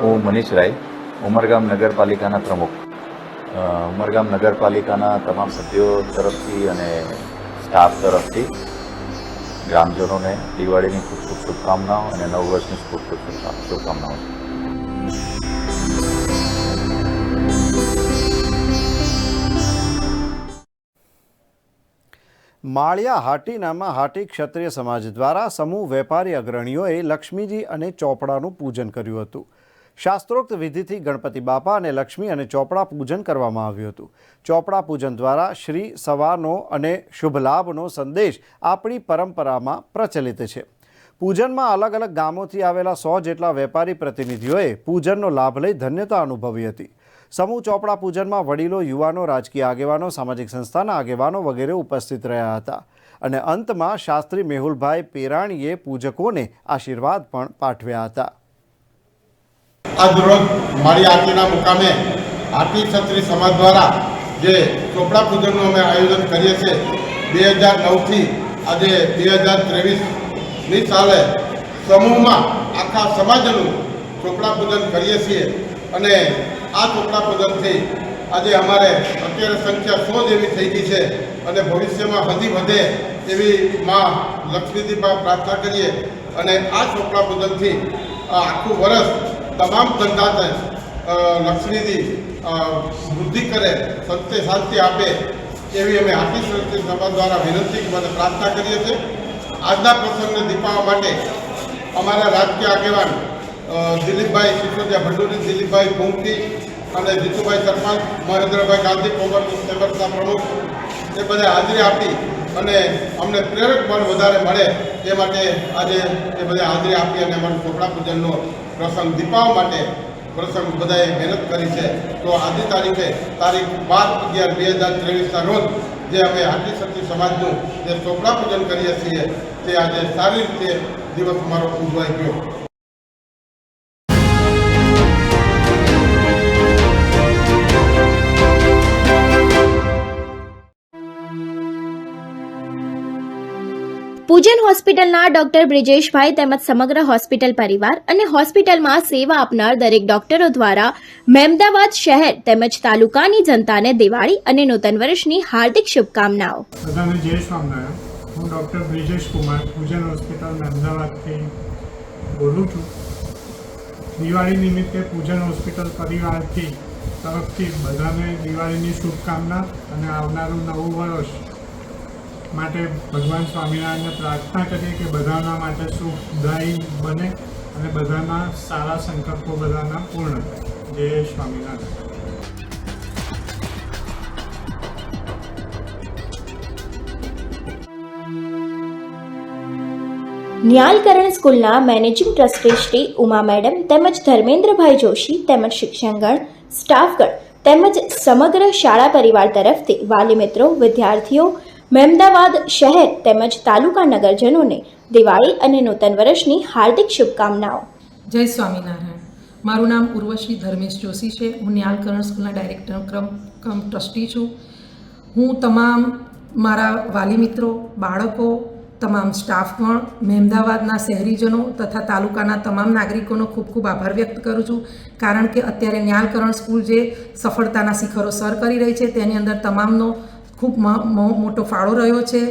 હું મનીષ રાય, ઉમરગામ નગરપાલિકાના પ્રમુખ. ઉમરગામ નગરપાલિકાના તમામ સભ્યો તરફથી અને સ્ટાફ તરફથી ગ્રામજનોને દિવાળીની ખૂબ ખૂબ શુભકામનાઓ અને નવ વર્ષની ખૂબ ખૂબ શુભકામનાઓ માળિયા હાટીનામાં હાટી ક્ષત્રિય સમાજ દ્વારા સમૂહ વેપારી અગ્રણીઓએ લક્ષ્મીજી અને ચોપડાનું પૂજન કર્યું હતું. શાસ્ત્રોક્ત વિધિથી ગણપતિ બાપા અને લક્ષ્મી અને ચોપડા પૂજન કરવામાં આવ્યું હતું. ચોપડા પૂજન દ્વારા શ્રી સવાનો અને શુભ લાભનો સંદેશ આપણી પરંપરામાં પ્રચલિત છે. પૂજનમાં અલગ અલગ ગામોથી આવેલા સો જેટલા વેપારી પ્રતિનિધિઓએ પૂજનનો લાભ લઈ ધન્યતા અનુભવી હતી. સમૂહ ચોપડા પૂજનમાં વડીલો, યુવાનો, રાજકીય આગેવાનો, સામાજિક સંસ્થાના આગેવાનો વગેરે ઉપસ્થિત રહ્યા હતા અને અંતમાં શાસ્ત્રી મેહુલભાઈ પેરાણીએ પૂજકોને આશીર્વાદ પણ પાઠવ્યા હતા. આજરોજ મારી આરતીના મુકામે આરતી ક્ષત્રિય સમાજ દ્વારા જે ચોપડા પૂજનનું અમે આયોજન કરીએ છીએ, બે હજાર નવથી આજે બે હજાર ત્રેવીસની સાલે સમૂહમાં આખા સમાજનું ચોપડા પૂજન કરીએ છીએ અને આ ચોપડા પૂજનથી આજે અમારે અત્યારે સંખ્યા સો જેવી થઈ ગઈ છે અને ભવિષ્યમાં હજી વધે એવી માં લક્ષ્મીજીમાં પ્રાર્થના કરીએ અને આ ચોપડા પૂજનથી આખું વર્ષ તમામ ધંધાને લક્ષ્મીની વૃદ્ધિ કરે, સત્ય શાંતિ આપે એવી અમે આખી સંસ્કૃતિ સમાજ દ્વારા વિનંતી અને પ્રાર્થના કરીએ છીએ. આજના પ્રસંગને દીપાવવા માટે અમારા રાજકીય આગેવાન દિલીપભાઈ સિસોદિયા ભંડોરી, દિલીપભાઈ ભૂમકી અને જીતુભાઈ સરપંચ મહેન્દ્રભાઈ ગાંધી કોંગ્રેસ પ્રમુખ, એ બધા હાજરી આપી. અને અમને પ્રેરક બળ વધારે મળે એ માટે આજે એ બધા હાજરી આપી અને અમારું ચોપડા પૂજનનો પ્રસંગ દીપાવવા માટે પ્રસંગ બધાએ મહેનત કરી છે. તો આજની તારીખે તારીખ બાર અગિયાર બે હજાર ત્રેવીસના રોજ જે અમે હાથી શક્તિ સમાજનું જે ચોપડા પૂજન કરીએ છીએ તે આજે સારી રીતે દિવસ અમારો ઉજવાઈ ગયો. પૂજન હોસ્પિટલના ડોક્ટર બ્રિજેશભાઈ તેમજ સમગ્ર હોસ્પિટલ પરિવાર અને હોસ્પિટલમાં સેવા આપનાર દરેક ડોક્ટરો દ્વારા મહેમદાવાદ શહેર તેમજ તાલુકાની જનતાને દિવાળી અને નૂતન વર્ષની હાર્દિક શુભકામનાઓ. હું ડૉક્ટર બ્રિજેશ કુમાર હોસ્પિટલ અમદાવાદથી બોલું છું. દિવાળી નિમિત્તે પૂજન હોસ્પિટલ પરિવારથી તરફથી બધાને દિવાળીની શુભકામના અને આવનારું નવું વર્ષ માટે ભગવાન સ્વામિનારાયણને પ્રાર્થના કરીએ કે બધાના માટે સુખદાયી બને અને બધાના સારા સંકલ્પો બધાના પૂર્ણ થાય. જય સ્વામિનારાયણ. ન્યાલકરણ સ્કૂલના managing trustee Shri Uma madam તેમજ ધર્મેન્દ્રભાઈ જોશી તેમજ શિક્ષણગણ, સ્ટાફગણ તેમજ સમગ્ર શાળા પરિવાર તરફથી વાલી મિત્રો, વિદ્યાર્થીઓ મહેમદાવાદ શહેર તેમજ તાલુકા નગરજનોને દિવાળી અને નૂતન વર્ષની હાર્દિક શુભકામનાઓ. જય સ્વામિનારાયણ. મારું નામ ઉર્વશી ધર્મેશ જોશી છે. હું ન્યાલકરણ સ્કૂલના ડાયરેક્ટર ક્રમ કમ ટ્રસ્ટી છું. હું તમામ મારા વાલી મિત્રો, બાળકો, તમામ સ્ટાફગણ મહેમદાવાદના શહેરીજનો તથા તાલુકાના તમામ નાગરિકોનો ખૂબ ખૂબ આભાર વ્યક્ત કરું છું. કારણ કે અત્યારે ન્યાલકરણ સ્કૂલ જે સફળતાના શિખરો સર કરી રહી છે, તેની અંદર તમામનો ખૂબ મોટો ફાળો રહ્યો છે.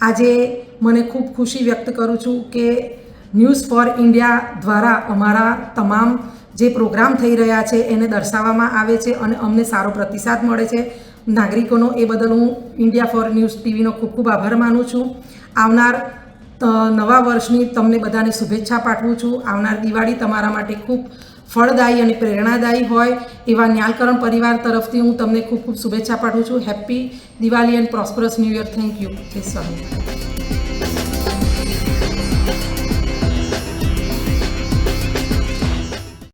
આજે મને ખૂબ ખુશી વ્યક્ત કરું છું કે ન્યૂઝ ફોર ઇન્ડિયા દ્વારા અમારા તમામ જે પ્રોગ્રામ થઈ રહ્યા છે એને દર્શાવવામાં આવે છે અને અમને સારો પ્રતિસાદ મળે છે. નાગરિકોનો એ બદલ હું ઇન્ડિયા ફોર ન્યૂઝ ટીવીનો ખૂબ ખૂબ આભાર માનું છું. આવનાર અ, નવા વર્ષની તમને બધાને શુભેચ્છા પાઠવું છું. આવનાર દિવાળી તમારા માટે ખૂબ ફળદાયી અને પ્રેરણાદાયી હોય એવા ન્યાલકરણ પરિવાર તરફથી હું તમને ખૂબ ખૂબ શુભેચ્છા પાઠવું છું. Happy Diwali and prosperous new year. Thank you. Swami.